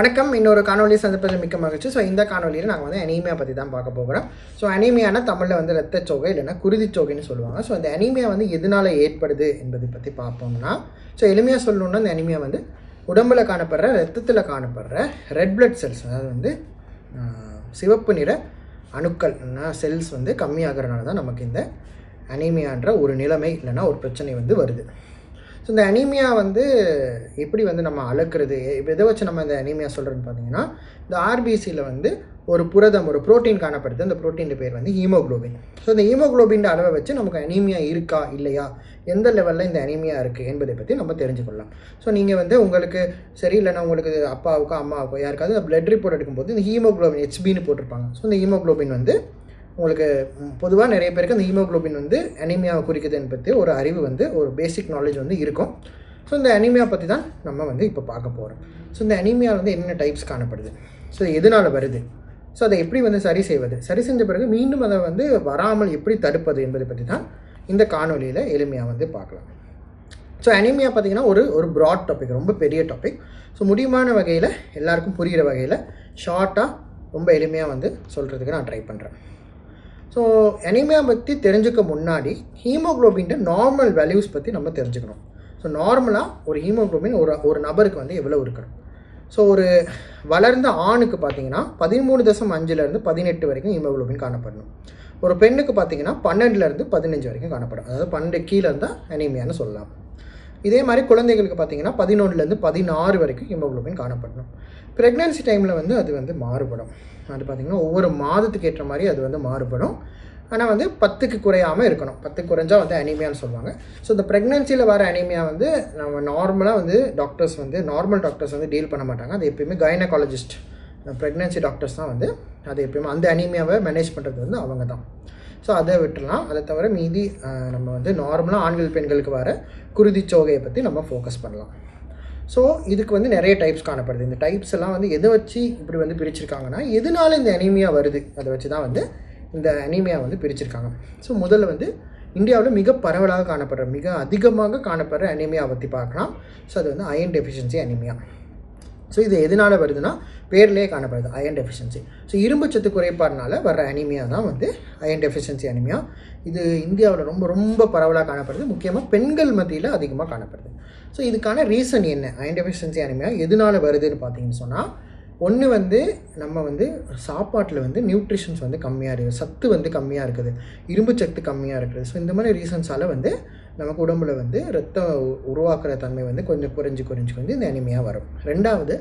வணக்கம். இன்னொரு காணொலி சந்திப்பதில் மிக்க மகிழ்ச்சி. ஸோ இந்த காணொலியில் நாங்கள் வந்து அனீமியா பற்றி தான் பார்க்க போகிறோம் ஸோ அனீமியானா தமிழில் வந்து ரத்தச்சோகை இல்லைன்னா குருதிச்சோகைன்னு சொல்லுவாங்க. ஸோ அந்த அனீமியா வந்து எதனால் ஏற்படுது என்பதை பற்றி பார்ப்போம்னா ஸோ எளிமையாக சொல்லணுன்னா அந்த அனீமியா வந்து உடம்புல காணப்படுற ரத்தத்தில் காணப்படுற ரெட் பிளட் செல்ஸ் அதாவது வந்து சிவப்பு நிற அணுக்கள் செல்ஸ் வந்து கம்மியாகிறனால தான் நமக்கு இந்த அனீமியான்ற ஒரு நிலைமை இல்லைன்னா ஒரு பிரச்சனை வந்து வருது. ஸோ இந்த அனீமியா வந்து எப்படி வந்து நம்ம அளக்குறது? எதை வச்சு நம்ம இந்த அனீமியா சொல்கிறோன்னு பார்த்தீங்கன்னா இந்த ஆர்பிசியில் வந்து ஒரு புரதம் ஒரு புரோட்டீன் காணப்படுது. அந்த ப்ரோட்டீன் பேர் வந்து ஹீமோகுளோபின் ஸோ இந்த ஹீமோக்ளோபின் அளவை வச்சு நமக்கு அனீமியா இருக்கா இல்லையா? எந்த லெவலில் இந்த அனீமியா இருக்குது என்பதை பற்றி நம்ம தெரிஞ்சுக்கொள்ளலாம். ஸோ நீங்கள் வந்து உங்களுக்கு சரி இல்லைன்னா உங்களுக்கு அப்பாவுக்கோ அம்மாவுக்கோ யாருக்காவது பிளட் ரிப்போர்ட் எடுக்கும்போது இந்த ஹீமோகுளோபின் ஹெச்பின்னு போட்டிருப்பாங்க. ஸோ இந்த ஹீமோக்ளோபின் வந்து உங்களுக்கு பொதுவாக நிறைய பேருக்கு அந்த ஹீமோகுளோபின் வந்து அனிமியாவை குறிக்குதுன்னு பற்றி ஒரு அறிவு வந்து ஒரு பேசிக் நாலேஜ் வந்து இருக்கும். ஸோ இந்த அனிமியா பற்றி தான் நம்ம வந்து இப்போ பார்க்க போகிறோம் ஸோ இந்த அனிமியா வந்து என்னென்ன டைப்ஸ் காணப்படுது? ஸோ எதனால் வருது? ஸோ அதை எப்படி வந்து சரி செய்வது? சரி செஞ்ச பிறகு மீண்டும் அதை வந்து வராமல் எப்படி தடுப்பது என்பதை பற்றி தான் இந்த காணொலியில் எளிமையாக வந்து பார்க்கலாம். ஸோ அனிமியா பார்த்தீங்கன்னா ஒரு ஒரு ப்ராட் டாபிக் ரொம்ப பெரிய டாபிக் ஸோ முடியுமான வகையில் எல்லாருக்கும் புரிகிற வகையில் ஷார்ட்டாக ரொம்ப எளிமையாக வந்து சொல்கிறதுக்கு நான் ட்ரை பண்ணுறேன் ஸோ எனிமியா பற்றி தெரிஞ்சுக்க முன்னாடி ஹீமோகுளோபின்ட்டு நார்மல் வேல்யூஸ் பற்றி நம்ம தெரிஞ்சுக்கணும். ஸோ நார்மலாக ஒரு ஹீமோகுளோபின் ஒரு ஒரு நபருக்கு வந்து எவ்வளோ இருக்கணும்? ஸோ ஒரு வளர்ந்த ஆணுக்கு பார்த்தீங்கன்னா பதிமூணு தசம் அஞ்சுலேருந்து பதினெட்டு வரைக்கும் ஹீமோகுளோபின் காணப்படணும். ஒரு பெண்ணுக்கு பார்த்தீங்கன்னா பன்னெண்டுலேருந்து பதினஞ்சு வரைக்கும் காணப்படும். அதாவது பன்னெண்டு கீழே இருந்தால் அனீமியான்னு சொல்லலாம். இதே மாதிரி குழந்தைகளுக்கு பார்த்தீங்கன்னா பதினொன்றுலேருந்து பதினாறு வரைக்கும் ஹீமோக்ளோபின் காணப்படணும். ப்ரெக்னன்சி டைமில் வந்து அது வந்து மாறுபடும். அது பார்த்திங்கன்னா ஒவ்வொரு மாதத்துக்கு ஏற்ற மாதிரி அது வந்து மாறுபடும். ஆனால் வந்து பத்துக்கு குறையாமல் இருக்கணும். பத்துக்கு குறைஞ்சா வந்து அனிமியான்னு சொல்லுவாங்க. ஸோ இந்த ப்ரெக்னென்சியில் வர அனிமியா வந்து நம்ம நார்மலாக வந்து டாக்டர்ஸ் வந்து நார்மல் டாக்டர்ஸ் வந்து டீல் பண்ண மாட்டாங்க. அது எப்பயுமே கைனகாலஜிஸ்ட் ப்ரெக்னன்சி டாக்டர்ஸ் தான் வந்து அது எப்பயுமே அந்த அனிமியாவை மேனேஜ் பண்ணுறது வந்து அவங்க தான் ஸோ அதை விட்டுறலாம். அதை தவிர மீதி நம்ம வந்து நார்மலாக ஆண்கள் பெண்களுக்கு வர குருதிச்சோகையை பற்றி நம்ம ஃபோக்கஸ் பண்ணலாம். ஸோ இதுக்கு வந்து நிறைய டைப்ஸ் காணப்படுது. இந்த டைப்ஸ் எல்லாம் வந்து எதை வச்சு இப்படி வந்து பிரிச்சிருக்காங்கன்னா எதனால இந்த அனீமியா வருது? அதை வச்சு தான் வந்து இந்த அனீமியா வந்து பிரிச்சிருக்காங்க. ஸோ முதல்ல வந்து இந்தியாவில் மிக பரவலாக காணப்படுற மிக அதிகமாக காணப்படுற அனிமியா பற்றி பார்க்கலாம். ஸோ அது வந்து அயன் டெஃபிஷியன்சி அனிமியா ஸோ இது எதனால் வருதுன்னா பேர்லேயே காணப்படுது அயன் டெஃபிஷியன்சி ஸோ இரும்பு சத்து குறைபாடுனால வர்ற அனிமியா தான் வந்து அயன் டெஃபிஷியன்சி அனிமியா இது இந்தியாவில் ரொம்ப ரொம்ப பரவலாக காணப்படுது. முக்கியமாக பெண்கள் மத்தியில் அதிகமாக காணப்படுது. ஸோ இதுக்கான ரீசன் என்ன? அயன் டெஃபிஷியன்சி அனிமியா எதனால் வருதுன்னு பார்த்தீங்கன்னு சொன்னால் ஒன்று வந்து நம்ம வந்து சாப்பாட்டில் வந்து நியூட்ரிஷன்ஸ் வந்து கம்மியாக இருக்குது சத்து வந்து கம்மியாக இருக்குது இரும்பு சத்து கம்மியாக இருக்குது. ஸோ இந்த மாதிரி ரீசன்ஸால் வந்து நமக்கு உடம்புல வந்து ரத்தம் உருவாக்குற தன்மை வந்து கொஞ்சம் குறைஞ்சி குறைஞ்சி குறைஞ்சி இந்த அனிமையாக வரும். ரெண்டாவது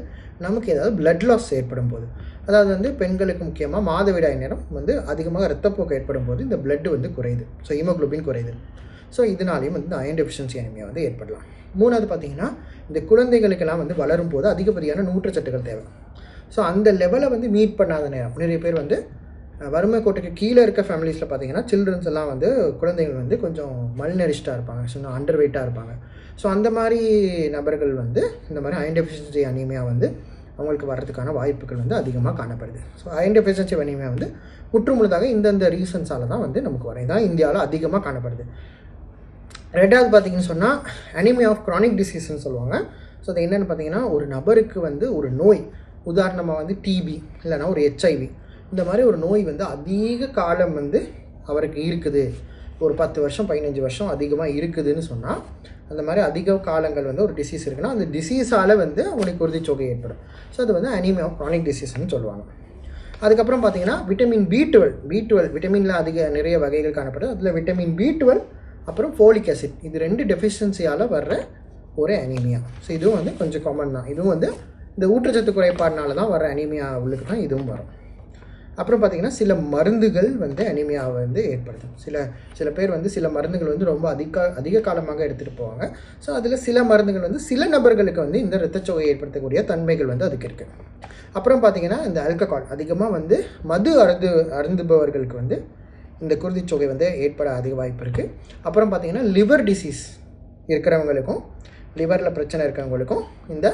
நமக்கு ஏதாவது பிளட் லாஸ் ஏற்படும் போது. அதாவது வந்து பெண்களுக்கு முக்கியமாக மாதவிடாய் நேரம் வந்து அதிகமாக ரத்தப்போக்கு ஏற்படும் போது இந்த பிளட் வந்து குறையுது. ஸோ ஹீமோகுளோபின் குறையுது. ஸோ இதனாலையும் வந்து இந்த அயன் டெஃபிஷியன்சி அனிமியா வந்து ஏற்படலாம். மூணாவது பார்த்தீங்கன்னா இந்த குழந்தைகளுக்கெல்லாம் வந்து வளரும் போது அதிகப்படியான நூற்றுச்சத்துக்கள் தேவை. ஸோ அந்த லெவலை வந்து மீட் பண்ணாத நேரம் நிறைய பேர் வந்து வறுமை கோட்டுக்கு கீழே இருக்க ஃபேமிலிஸில் பார்த்தீங்கன்னா சில்ட்ரன்ஸ் எல்லாம் வந்து குழந்தைகள் வந்து கொஞ்சம் மல்நரிஷ்டாக இருப்பாங்க. ஸோ அண்டர் வெயிட்டாக இருப்பாங்க. ஸோ அந்த மாதிரி நபர்கள் வந்து இந்த மாதிரி அயன் டெஃபிஷியன்சி வந்து அவங்களுக்கு வர்றதுக்கான வாய்ப்புகள் வந்து அதிகமாக காணப்படுது. ஸோ அயன் டெஃபிஷியன்சி அனிமையா வந்து முற்றுமுழுதாக இந்தந்த ரீசன்ஸால் தான் வந்து நமக்கு வரும். இதான் இந்தியாவில் அதிகமாக காணப்படுது. ரெண்டாவது பார்த்தீங்கன்னு சொன்னால் அனிமி ஆஃப் க்ரானிக் டிசீஸ்னு சொல்லுவாங்க. ஸோ அது என்னென்னு பார்த்தீங்கன்னா ஒரு நபருக்கு வந்து ஒரு நோய் உதாரணமாக வந்து டிபி இல்லைன்னா ஒரு ஹெச்ஐவி இந்த மாதிரி ஒரு நோய் வந்து அதிக காலம் வந்து அவருக்கு இருக்குது. ஒரு பத்து வருஷம் பதினஞ்சு வருஷம் அதிகமாக இருக்குதுன்னு சொன்னால் அந்த மாதிரி அதிக காலங்கள் வந்து ஒரு டிசீஸ் இருக்குன்னா அந்த டிசீஸால் வந்து அவங்களுக்கு உறுதிச்சோகை ஏற்படும். ஸோ அது வந்து அனிமியா க்ரானிக் டிசீஸ்னு சொல்லுவாங்க. அதுக்கப்புறம் பார்த்தீங்கன்னா vitamin B twelve B twelve விட்டமினில் அதிக நிறைய வகைகள் காணப்படுது அதில் விட்டமின் பி டுவெல் அப்புறம் ஃபோலிக் அசிட் இது ரெண்டு டெஃபிஷியன்சியால் வர்ற ஒரு அனிமியா ஸோ இதுவும் வந்து கொஞ்சம் காமன் தான். இதுவும் வந்து இந்த ஊட்டச்சத்து குறைபாடினால தான் வர அனிமியா உள்ளுக்கு தான் இதுவும் வரும். அப்புறம் பார்த்தீங்கன்னா சில மருந்துகள் வந்து அனிமியாவை வந்து ஏற்படுத்தும். சில சில பேர் வந்து சில மருந்துகள் வந்து ரொம்ப அதிக அதிக காலமாக எடுத்துகிட்டு போவாங்க. ஸோ அதில் சில மருந்துகள் வந்து சில நபர்களுக்கு வந்து இந்த இரத்தச்சோகை ஏற்படுத்தக்கூடிய தன்மைகள் வந்து அதுக்கு இருக்குது அப்புறம் பார்த்தீங்கன்னா இந்த அல்கஹால் அதிகமாக வந்து மது அருந்து அருந்துபவர்களுக்கு வந்து இந்த குருதிச்சோகை வந்து ஏற்பட அதிக வாய்ப்பு இருக்குது அப்புறம் பார்த்தீங்கன்னா லிவர் டிசீஸ் இருக்கிறவங்களுக்கும் லிவரில் பிரச்சனை இருக்கிறவங்களுக்கும் இந்த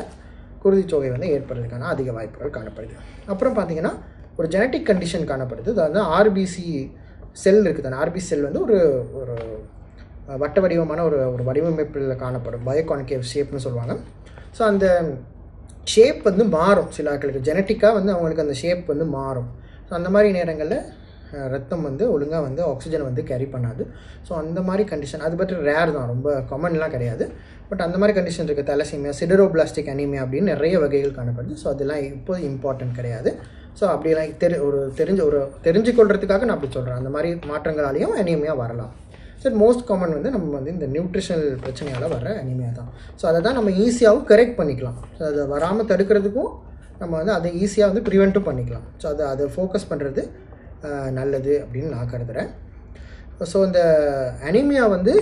குருதிச்சோகை வந்து ஏற்படுறதுக்கான அதிக வாய்ப்புகள் காணப்படுது. அப்புறம் பார்த்தீங்கன்னா ஒரு ஜெனட்டிக் கண்டிஷன் காணப்படுது. அது வந்து ஆர்பிசி செல் இருக்குது. அந்த ஆர்பிசி செல் வந்து ஒரு ஒரு வட்ட வடிவமான ஒரு ஒரு வடிவமைப்பில் காணப்படும். பயோகான்கேவ் ஷேப்னு சொல்லுவாங்க. ஸோ அந்த ஷேப் வந்து மாறும். சில ஆட்களுக்கு ஜெனட்டிக்காக வந்து அவங்களுக்கு அந்த ஷேப் வந்து மாறும். ஸோ அந்த மாதிரி நேரங்களில் ரத்தம் வந்து ஒழுங்காக வந்து ஆக்சிஜனை வந்து கேரி பண்ணாது. ஸோ அந்த மாதிரி கண்டிஷன் அது பற்றி ரேர் தான். ரொம்ப காமன்லாம் கிடையாது. பட் அந்த மாதிரி கண்டிஷன் இருக்குது தலசீமியா சிடரோபிளாஸ்டிக் அனிமியா அப்படின்னு நிறைய வகைகள் காணப்படுது. ஸோ அதெல்லாம் இப்போது இம்பார்ட்டன்ட் கிடையாது. ஸோ அப்படிலாம் தெரி ஒரு தெரிஞ்சு ஒரு தெரிஞ்சுக்கொள்றதுக்காக நான் அப்படி சொல்கிறேன் அந்த மாதிரி மாற்றங்களாலையும் அனிமையாக வரலாம். சரி மோஸ்ட் காமன் வந்து நம்ம வந்து இந்த நியூட்ரிஷனல் பிரச்சனையால் வர அனிமியா தான். ஸோ அதை தான் நம்ம ஈஸியாகவும் கரெக்ட் பண்ணிக்கலாம். ஸோ அதை வராமல் தடுக்கிறதுக்கும் நம்ம வந்து அதை ஈஸியாக வந்து ப்ரிவெண்ட்டும் பண்ணிக்கலாம். ஸோ அதை அதை ஃபோக்கஸ் பண்ணுறது நல்லது அப்படின்னு நான் கருதுகிறேன் ஸோ இந்த அனிமியா வந்து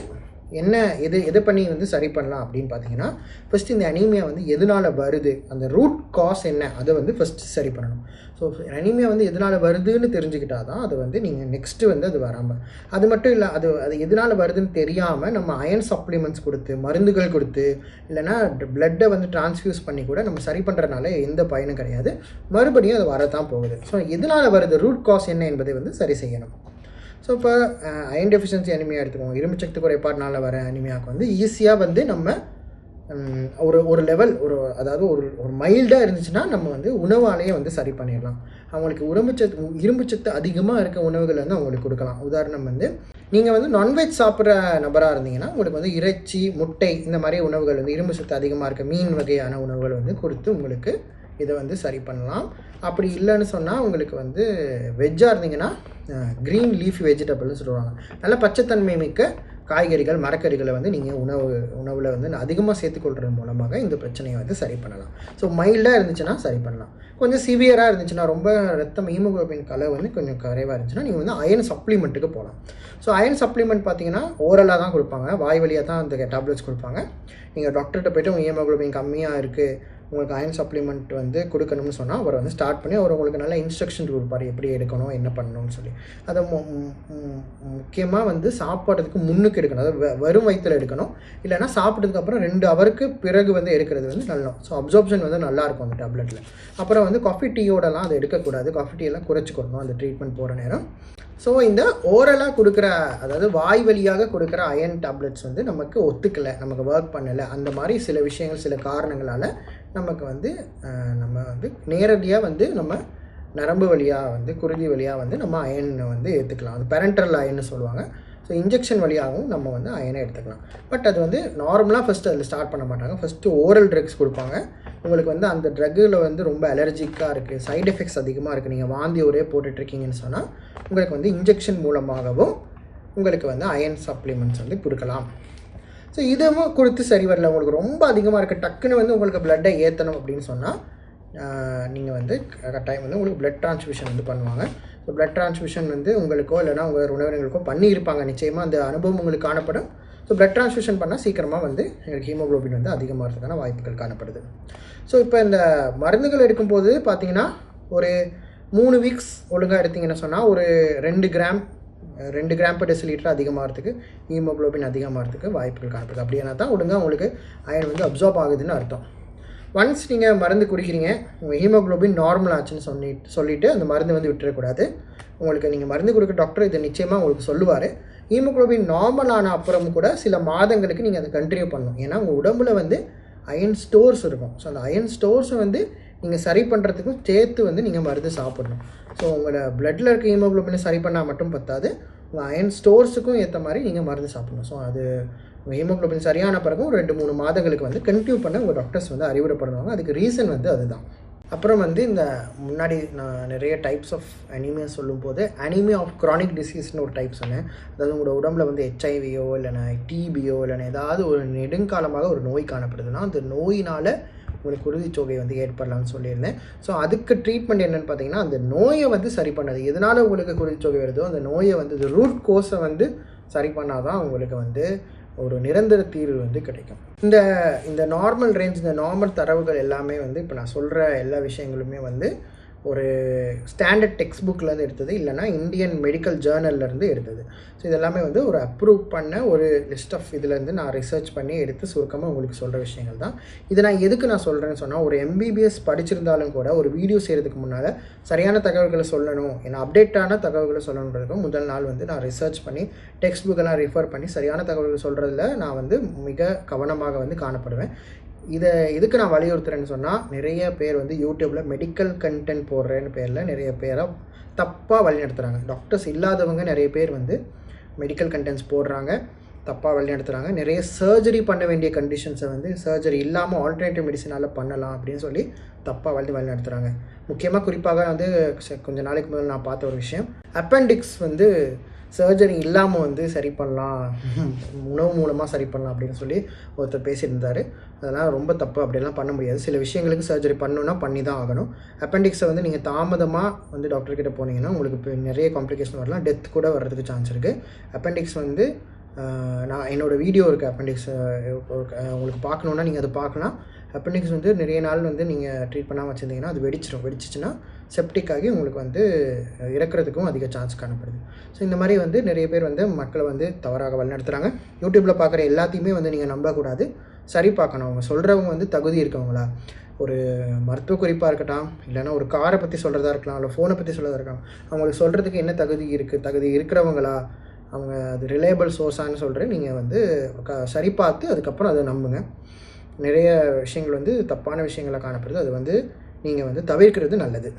என்ன எது எது பண்ணி வந்து சரி பண்ணலாம் அப்படின்னு பார்த்தீங்கன்னா ஃபஸ்ட்டு இந்த அனீமியா வந்து எதனால் வருது? அந்த ரூட் காஸ் என்ன? அதை வந்து ஃபஸ்ட்டு சரி பண்ணணும். ஸோ அனீமியா வந்து எதனால் வருதுன்னு தெரிஞ்சுக்கிட்டால் தான் அது வந்து நீங்கள் நெக்ஸ்ட்டு வந்து அது வராமல் அது மட்டும் இல்லை அது அது எதனால் வருதுன்னு தெரியாமல் நம்ம அயன் சப்ளிமெண்ட்ஸ் கொடுத்து மருந்துகள் கொடுத்து இல்லைன்னா பிளட்டை வந்து டிரான்ஸ்ஃபியூஸ் பண்ணி கூட நம்ம சரி பண்ணுறதுனால எந்த பயனும் கிடையாது. மறுபடியும் அது வரதான் போகுது. ஸோ எதனால் வருது? ரூட் காஸ் என்ன என்பதை வந்து சரி செய்யணும். ஸோ இப்போ அயன் டெஃபிஷியன்சி அனிமியாக எடுத்துக்கோங்க. இரும்பு சக்தி குறைபாடுனால வர அனிமியாவுக்கு வந்து ஈஸியாக வந்து நம்ம ஒரு ஒரு லெவல் ஒரு அதாவது ஒரு ஒரு மைல்டாக இருந்துச்சுன்னா நம்ம வந்து உணவாலேயே வந்து சரி பண்ணிடலாம். அவங்களுக்கு உடம்பு சத்து இரும்பு சத்து அதிகமாக இருக்க உணவுகள் வந்து அவங்களுக்கு கொடுக்கலாம். உதாரணம் வந்து நீங்கள் வந்து நான்வெஜ் சாப்பிட்ற நபராக இருந்தீங்கன்னா உங்களுக்கு வந்து இறைச்சி முட்டை இந்த மாதிரி உணவுகள் வந்து இரும்பு சத்து அதிகமாக இருக்க மீன் வகையான உணவுகள் வந்து கொடுத்து உங்களுக்கு இதை வந்து சரி பண்ணலாம். அப்படி இல்லைன்னு சொன்னால் உங்களுக்கு வந்து வெஜ்ஜாக இருந்தீங்கன்னா க்ரீன் லீஃப் வெஜிடபிள்னு சொல்லுவாங்க. நல்ல பச்சைத்தன்மை மிக்க காய்கறிகள் மரக்கறிகளை வந்து நீங்கள் உணவு உணவில் வந்து அதிகமாக சேர்த்துக்கொள்றது மூலமாக இந்த பிரச்சனையை வந்து சரி பண்ணலாம். ஸோ மைல்டாக இருந்துச்சுன்னா சரி பண்ணலாம். கொஞ்சம் சிவியராக இருந்துச்சுன்னா ரொம்ப ரத்தம் ஹீமோகுளோபின் கலர் வந்து கொஞ்சம் குறைவாக இருந்துச்சுன்னா நீங்கள் வந்து அயன் சப்ளிமெண்ட்டுக்கு போகலாம் ஸோ அயன் சப்ளிமெண்ட் பார்த்தீங்கன்னா ஓரலாக தான் கொடுப்பாங்க. வாய் வழியாக தான் அந்த டேப்லெட்ஸ் கொடுப்பாங்க. நீங்கள் டாக்டர்கிட்ட போய்ட்டு உங்கள் ஹீமோகுளோபின் கம்மியாக இருக்குது உங்களுக்கு அயன் சப்ளிமெண்ட் வந்து கொடுக்கணும்னு சொன்னால் அவர் வந்து ஸ்டார்ட் பண்ணி அவர் உங்களுக்கு நல்ல இன்ஸ்ட்ரக்ஷன் கொடுப்பார் எப்படி எடுக்கணும் என்ன பண்ணணும்னு சொல்லி. அதை முக்கியமாக வந்து சாப்பாடுறதுக்கு முன்னுக்கு எடுக்கணும். அதாவது வெறும் வயிற்றில் எடுக்கணும். இல்லைன்னா சாப்பிட்டதுக்கு அப்புறம் ரெண்டு ஹவருக்கு பிறகு வந்து எடுக்கிறது வந்து நல்லா ஸோ அப்சார்ப்ஷன் வந்து நல்லா இருக்கும் அந்த டேப்லெட்டில் அப்புறம் வந்து காஃபி டீயோடலாம் அதை எடுக்கக்கூடாது. காஃபி டீ எல்லாம் குறைச்சிக்கணும் அந்த ட்ரீட்மெண்ட் போகிற நேரம். ஸோ இந்த ஓரலாக கொடுக்குற அதாவது வாய் வழியாக கொடுக்குற அயன் டேப்லெட்ஸ் வந்து நமக்கு ஒத்துக்கலை நமக்கு ஒர்க் பண்ணலை. அந்த மாதிரி சில விஷயங்கள் சில காரணங்களால் நமக்கு வந்து நம்ம வந்து நேரடியாக வந்து நம்ம நரம்பு வழியாக வந்து குருதி வழியாக வந்து நம்ம அயனை வந்து ஏற்றுக்கலாம் அது பேரண்டல் அயன்னு சொல்லுவாங்க. ஸோ இன்ஜெக்ஷன் வழியாகவும் நம்ம வந்து அயனை எடுத்துக்கலாம். பட் அது வந்து நார்மலாக ஃபஸ்ட்டு அதில் ஸ்டார்ட் பண்ண மாட்டாங்க. ஃபஸ்ட்டு ஓரல் ட்ரக்ஸ் கொடுப்பாங்க. உங்களுக்கு வந்து அந்த ட்ரக்கில் வந்து ரொம்ப அலர்ஜிக்காக இருக்குது சைட் எஃபெக்ட்ஸ் அதிகமாக இருக்குது நீங்கள் வாந்தி ஒரே போட்டுட்ருக்கீங்கன்னு சொன்னால் உங்களுக்கு வந்து இன்ஜெக்ஷன் மூலமாகவும் உங்களுக்கு வந்து அயன் சப்ளிமெண்ட்ஸ் வந்து கொடுக்கலாம். ஸோ இதுவும் கொடுத்து சரி வரல. உங்களுக்கு ரொம்ப அதிகமாக இருக்குது டக்குன்னு வந்து உங்களுக்கு பிளட்டை ஏற்றணும் அப்படின்னு சொன்னால் நீங்கள் வந்து கட்டாயம் வந்து உங்களுக்கு பிளட் டிரான்ஸ்ஃபியூஷன் வந்து பண்ணுவாங்க. ஸோ பிளட் டிரான்ஸ்ஃபியூஷன் வந்து உங்களுக்கோ இல்லைனா உங்கள் உறவினர்களுக்கோ பண்ணியிருப்பாங்க. நிச்சயமாக அந்த அனுபவம் உங்களுக்கு காணப்படும். ஸோ பிளட் டிரான்ஸ்ஃபியூஷன் பண்ணால் சீக்கிரமாக வந்து எங்களுக்கு ஹீமோகுளோபின் வந்து அதிகமாகிறதுக்கான வாய்ப்புகள் காணப்படுது. ஸோ இப்போ இந்த மருந்துகள் எடுக்கும்போது பார்த்தீங்கன்னா ஒரு மூணு வீக்ஸ் ஒழுங்காக எடுத்திங்கன்னு சொன்னால் ஒரு ரெண்டு கிராம் ரெண்டு கிராம் per டெசிலிட்டர் அதிகமாகிறதுக்கு ஹீமோகுளோபின் அதிகமாகிறதுக்கு வாய்ப்புகள் காணப்படுது அப்படின்னா தான் ஒழுங்காக உங்களுக்கு அயன் வந்து அப்சார்ப் ஆகுதுன்னு அர்த்தம். ஒன்ஸ் நீங்கள் மருந்து குடிக்கிறீங்க உங்கள் ஹீமோகுளோபின் நார்மல் ஆச்சுன்னு சொல்லி சொல்லிவிட்டு அந்த மருந்து வந்து விட்டுறக்கூடாது. உங்களுக்கு நீங்கள் மருந்து கொடுக்க டாக்டர் இதை நிச்சயமாக உங்களுக்கு சொல்லுவார். ஹீமோகுளோபின் நார்மல் ஆன அப்புறம் கூட சில மாதங்களுக்கு நீங்கள் அதை கண்டினியூ பண்ணணும். ஏன்னா உங்கள் உடம்புல வந்து அயன் ஸ்டோர்ஸ் இருக்கும். ஸோ அந்த அயன் ஸ்டோர்ஸை வந்து நீங்கள் சரி பண்ணுறதுக்கும் சேர்த்து வந்து நீங்கள் மருந்து சாப்பிடணும். ஸோ உங்களை பிளட்டில் இருக்க ஹீமோக்ளோபினை சரி பண்ணால் மட்டும் பத்தாது. உங்கள் அயன் ஸ்டோர்ஸுக்கும் ஏற்ற மாதிரி நீங்கள் மருந்து சாப்பிடணும். ஸோ அது ஹீமோக்ளோபின் சரியான பிறகு ஒரு ரெண்டு மூணு மாதங்களுக்கு வந்து கண்டினியூ பண்ண உங்கள் டாக்டர்ஸ் வந்து அறிவுரைப்படுவாங்க அதுக்கு ரீசன் வந்து அதுதான். அப்புறம் வந்து இந்த முன்னாடி நான் நிறைய டைப்ஸ் ஆஃப் அனிமியா சொல்லும்போது அனிமியா ஆஃப் க்ரானிக் டிசீஸ்னு ஒரு டைப் சொன்னேன். அதாவது உங்களோட உடம்புல வந்து ஹெச்ஐவியோ இல்லைனா டிபியோ இல்லைனா ஏதாவது ஒரு நெடுங்காலமாக ஒரு நோய் காணப்படுதுன்னா அந்த நோயினால் உங்களுக்கு குருதிச்சோகை வந்து ஏற்படலாம்னு சொல்லியிருந்தேன். ஸோ அதுக்கு ட்ரீட்மெண்ட் என்னென்னு பார்த்தீங்கன்னா அந்த நோயை வந்து சரி பண்ணது. எதனால் உங்களுக்கு குருதிச்சோகை வருதோ அந்த நோயை வந்து ரூட் கோஸை வந்து சரி பண்ணாதான் உங்களுக்கு வந்து ஒரு நிரந்தர தீர்வு வந்து கிடைக்கும். இந்த இந்த நார்மல் ரேஞ்ச் இந்த நார்மல் தரவுகள் எல்லாமே வந்து இப்போ நான் சொல்கிற எல்லா விஷயங்களுமே வந்து ஒரு ஸ்டாண்டர்ட் டெக்ஸ்ட் புக்லேருந்து எடுத்தது இல்லைனா இந்தியன் மெடிக்கல் ஜேர்னல்லேருந்து எடுத்தது. ஸோ இதெல்லாமே வந்து ஒரு அப்ரூவ் பண்ண ஒரு லிஸ்ட் ஆஃப் இதுலேருந்து நான் ரிசர்ச் பண்ணி எடுத்து சுருக்கமாக உங்களுக்கு சொல்கிற விஷயங்கள் தான். இதை நான் எதுக்கு நான் சொல்கிறேன்னு சொன்னால் ஒரு எம்பிபிஎஸ் படிச்சிருந்தாலும் கூட ஒரு வீடியோ செய்கிறதுக்கு முன்னால் சரியான தகவல்களை சொல்லணும். ஏன்னா அப்டேட்டான தகவல்களை சொல்லணுன்றதுக்கு முதல் நாள் வந்து நான் ரிசர்ச் பண்ணி டெக்ஸ்ட் புக்கெல்லாம் ரெஃபர் பண்ணி சரியான தகவல்கள் சொல்கிறதுல நான் வந்து மிக கவனமாக வந்து காணப்படுவேன். இதை எதுக்கு நான் வலியுறுத்துறேன்னு சொன்னால் நிறைய பேர் வந்து யூடியூப்பில் மெடிக்கல் கண்டென்ட் போடுறேன்னு பேரில் நிறைய பேரை தப்பாக வழிநடத்துகிறாங்க டாக்டர்ஸ் இல்லாதவங்க நிறைய பேர் வந்து மெடிக்கல் கண்டென்ட்ஸ் போடுறாங்க தப்பாக வழிநடத்துகிறாங்க நிறைய சர்ஜரி பண்ண வேண்டிய கண்டிஷன்ஸை வந்து சர்ஜரி இல்லாமல் ஆல்டர்னேட்டிவ் மெடிசனால் பண்ணலாம் அப்படின்னு சொல்லி தப்பாக வழி வழிநடத்துகிறாங்க முக்கியமாக குறிப்பாக வந்து கொஞ்சம் நாளைக்கு முதல்ல நான் பார்த்த ஒரு விஷயம். அப்பெண்டிக்ஸ் வந்து சர்ஜரி இல்லாமல் வந்து சரி பண்ணலாம். உணவு மூலமாக சரி பண்ணலாம் அப்படின்னு சொல்லி ஒருத்தர் பேசியிருந்தார். அதெல்லாம் ரொம்ப தப்பு. அப்படிலாம் பண்ண முடியாது. சில விஷயங்களுக்கு சர்ஜரி பண்ணணுன்னா பண்ணி தான் ஆகணும். அப்பெண்டிக்ஸை வந்து நீங்கள் தாமதமாக வந்து டாக்டர்கிட்ட போனீங்கன்னா உங்களுக்கு இப்போ நிறைய காம்ப்ளிகேஷன் வரலாம். டெத் கூட வர்றதுக்கு சான்ஸ் இருக்குது அப்பெண்டிக்ஸ் வந்து நான் என்னோடய வீடியோ இருக்குது அப்பெண்டிக்ஸ் உங்களுக்கு பார்க்கணுன்னா நீங்கள் அதை பார்க்கலாம். அப்பெண்டிக்ஸ் வந்து நிறைய நாள் வந்து நீங்கள் ட்ரீட் பண்ணாமல் வச்சுருந்தீங்கன்னா அது வெடிச்சிடும் வெடிச்சிச்சுன்னா செப்டிக் ஆகி உங்களுக்கு வந்து அஹ், இறக்குறதுக்கும் அதிக சான்ஸ் காணப்படுது. ஸோ இந்த மாதிரி வந்து நிறைய பேர் வந்து மக்களை வந்து தவறாக வழிநடத்துகிறாங்க யூடியூப்பில் பார்க்குற எல்லாத்தையுமே வந்து நீங்கள் நம்பக்கூடாது. சரி பார்க்கணும். அவங்க சொல்கிறவங்க வந்து தகுதி இருக்கவங்களா? ஒரு மருத்துவ குறிப்பாக இருக்கட்டும் இல்லைன்னா ஒரு காரை பற்றி சொல்கிறதா இருக்கலாம் இல்லை ஃபோனை பற்றி சொல்கிறதா இருக்கலாம். அவங்களுக்கு சொல்கிறதுக்கு என்ன தகுதி இருக்குது தகுதி இருக்கிறவங்களா? அவங்க அது ரிலேபிள் சோர்ஸான்னு சொல்கிறேன் நீங்கள் வந்து க சரி பார்த்து அதுக்கப்புறம் அதை நம்புங்க. நிறைய விஷயங்கள் வந்து தப்பான விஷயங்களை காணப்படுது. அது வந்து நீங்கள் வந்து தவிர்க்கிறது நல்லது.